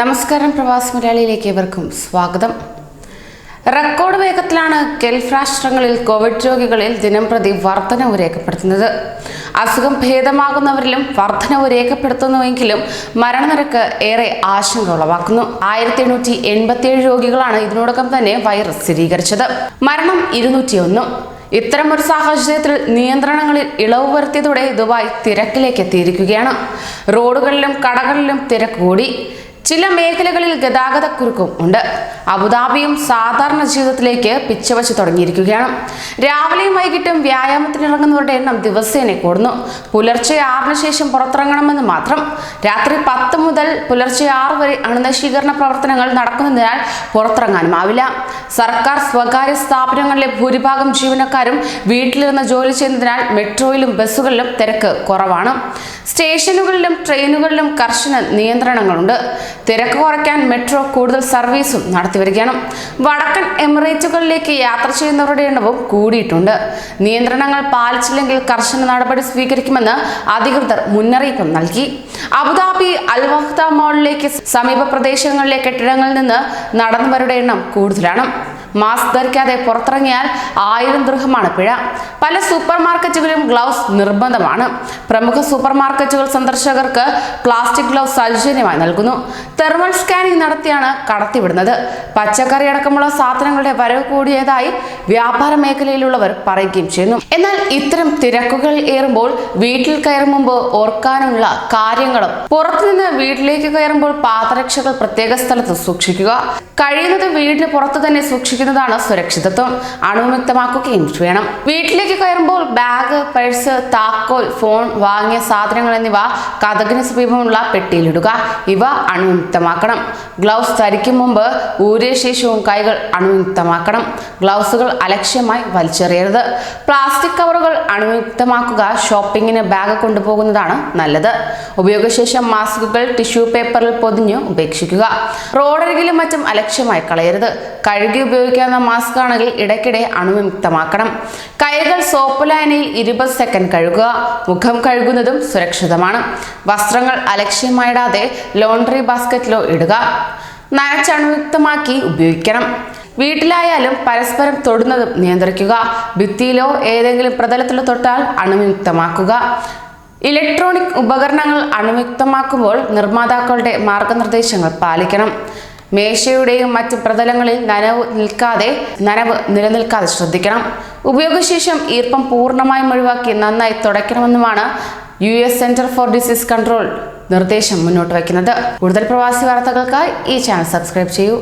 നമസ്കാരം പ്രവാസ് മലയാളിയിലേക്ക് ഏവർക്കും സ്വാഗതം. റെക്കോർഡ് വേഗത്തിലാണ് ഗൾഫ് രാഷ്ട്രങ്ങളിൽ കോവിഡ് രോഗികളിൽ ദിനംപ്രതി വർധനവ് രേഖപ്പെടുത്തുന്നത്. അസുഖം ഭേദമാകുന്നവരിലും വർധനവ് രേഖപ്പെടുത്തുന്നുവെങ്കിലും മരണനിരക്ക് ഏറെ ആശങ്ക ഉളവാക്കുന്നു. ആയിരത്തി എണ്ണൂറ്റി എൺപത്തിയേഴ് രോഗികളാണ് ഇതിനോടകം തന്നെ വൈറസ് സ്ഥിരീകരിച്ചത്. മരണം ഇരുന്നൂറ്റിയൊന്നും. ഇത്തരം ഒരു സാഹചര്യത്തിൽ നിയന്ത്രണങ്ങളിൽ ഇളവ് വരുത്തിയതോടെ ദുബായ് തിരക്കിലേക്ക് എത്തിയിരിക്കുകയാണ്. റോഡുകളിലും കടകളിലും തിരക്ക് കൂടി. ചില മേഖലകളിൽ ഗതാഗതക്കുരുക്കും ഉണ്ട്. അബുദാബിയും സാധാരണ ജീവിതത്തിലേക്ക് പിച്ചവച്ച് തുടങ്ങിയിരിക്കുകയാണ്. രാവിലെയും വൈകിട്ടും വ്യായാമത്തിനിറങ്ങുന്നവരുടെ എണ്ണം ദിവസേന കൂടുന്നു. പുലർച്ചെ ആറിന് ശേഷം പുറത്തിറങ്ങണമെന്ന് മാത്രം. രാത്രി പത്ത് മുതൽ പുലർച്ചെ ആറ് വരെ അണുനശീകരണ പ്രവർത്തനങ്ങൾ നടക്കുന്നതിനാൽ പുറത്തിറങ്ങാനും ആവില്ല. സർക്കാർ സ്വകാര്യ സ്ഥാപനങ്ങളിലെ ഭൂരിഭാഗം ജീവനക്കാരും വീട്ടിലിരുന്ന് ജോലി ചെയ്യുന്നതിനാൽ മെട്രോയിലും ബസ്സുകളിലും തിരക്ക് കുറവാണ്. സ്റ്റേഷനുകളിലും ട്രെയിനുകളിലും കർശന നിയന്ത്രണങ്ങളുണ്ട്. തിരക്ക് കുറയ്ക്കാൻ മെട്രോ കൂടുതൽ സർവീസും നടത്തിവരികയാണ്. വടക്കൻ എമിറേറ്റുകളിലേക്ക് യാത്ര ചെയ്യുന്നവരുടെ എണ്ണവും കൂടിയിട്ടുണ്ട്. നിയന്ത്രണങ്ങൾ പാലിച്ചില്ലെങ്കിൽ കർശന നടപടി സ്വീകരിക്കുമെന്ന് അധികൃതർ മുന്നറിയിപ്പ് നൽകി. അബുദാബി അൽവഖ്ത മോളിലേക്ക് സമീപ പ്രദേശങ്ങളിലെ കെട്ടിടങ്ങളിൽ നിന്ന് നടന്നവരുടെ എണ്ണം കൂടുതലാണ്. മാസ്ക് ധരിക്കാതെ പുറത്തിറങ്ങിയാൽ ആയിരം ദൃഹമാണ് പിഴ. പല സൂപ്പർ മാർക്കറ്റുകളിലും ഗ്ലൗസ് നിർബന്ധമാണ്. പ്രമുഖ സൂപ്പർ മാർക്കറ്റുകൾ സന്ദർശകർക്ക് പ്ലാസ്റ്റിക് ഗ്ലൗസ് സൗജന്യമായി നൽകുന്നു. തെർമൽ സ്കാനിംഗ് നടത്തിയാണ് കടത്തിവിടുന്നത്. പച്ചക്കറി അടക്കമുള്ള സാധനങ്ങളുടെ വരവ് കൂടിയതായി വ്യാപാര മേഖലയിലുള്ളവർ പറയുകയും ചെയ്യുന്നു. എന്നാൽ ഇത്തരം തിരക്കുകൾ ഏറുമ്പോൾ വീട്ടിൽ കയറും മുമ്പ് ഓർക്കാനുള്ള കാര്യങ്ങളും പുറത്തുനിന്ന് വീട്ടിലേക്ക് കയറുമ്പോൾ പാദരക്ഷകൾ പ്രത്യേക സ്ഥലത്ത് സൂക്ഷിക്കുക കഴിയുന്നത് വീടിന് പുറത്ത് തന്നെ സൂക്ഷിക്കുന്നതാണ് സുരക്ഷിതത്വം. അണുവിമുക്തമാക്കുകയും വേണം. വീട്ടിലേക്ക് കയറുമ്പോൾ ബാഗ് പേഴ്സ് താക്കോൽ ഫോൺ വാങ്ങിയ സാധനങ്ങൾ എന്നിവ കഥകിന് സമീപമുള്ള പെട്ടിയിലിടുക ഇവ അണുവിമുക്തമാക്കണം ഗ്ലൗസ് ധരിക്കും മുമ്പ് ഊരിയ ശേഷവും കൈകൾ അണുയുക്തമാക്കണം ഗ്ലൗസുകൾ അലക്ഷ്യമായി വലിച്ചെറിയരുത്. പ്ലാസ്റ്റിക് കവറുകൾ അണുവിക്തമാക്കുക ഷോപ്പിങ്ങിന് ബാഗ് കൊണ്ടുപോകുന്നതാണ് നല്ലത്. ഉപയോഗശേഷം മാസ്കുകൾ ടിഷ്യൂ പേപ്പറിൽ പൊതിഞ്ഞ് ഉപേക്ഷിക്കുക. റോഡരികിലും മറ്റും അലക്ഷ്യമായി കളയരുത്. കഴുകി ഉപയോഗിക്കാവുന്ന മാസ്ക് ആണെങ്കിൽ ഇടയ്ക്കിടെ അണുവിമുക്തമാക്കണം. കൈകൾ സോപ്പ് ലൈനയിൽ ഇരുപത് സെക്കൻഡ് കഴുകുക. മുഖം കഴുകുന്നതും സുരക്ഷിതമാണ്. വസ്ത്രങ്ങൾ അലക്ഷ്യമായിടാതെ ലോണ്ടറി ബാസ്ക്കറ്റിലോ ഇടുക. നനച്ചണുയുക്തമാക്കി ഉപയോഗിക്കണം. വീട്ടിലായാലും പരസ്പരം തൊടുന്നതും നിയന്ത്രിക്കുക. ഭിത്തിയിലോ ഏതെങ്കിലും പ്രതലത്തിലോ തൊട്ടാൽ അണുവിമുക്തമാക്കുക. ഇലക്ട്രോണിക് ഉപകരണങ്ങൾ അണുവിമുക്തമാക്കുമ്പോൾ നിർമ്മാതാക്കളുടെ മാർഗനിർദ്ദേശങ്ങൾ പാലിക്കണം. മേശയുടെയും മറ്റ് പ്രതലങ്ങളിൽ നനവ് നിൽക്കാതെ നനവ് നിലനിൽക്കാതെ ശ്രദ്ധിക്കണം. ഉപയോഗശേഷം ഈർപ്പം പൂർണമായും ഒഴിവാക്കി നന്നായി തുടയ്ക്കണമെന്നുമാണ് U S centre for disease control നിർദ്ദേശം മുന്നോട്ട് വയ്ക്കുന്നത്. കൂടുതൽ പ്രവാസി വാർത്തകൾക്കായി ഈ ചാനൽ സബ്സ്ക്രൈബ് ചെയ്യൂ.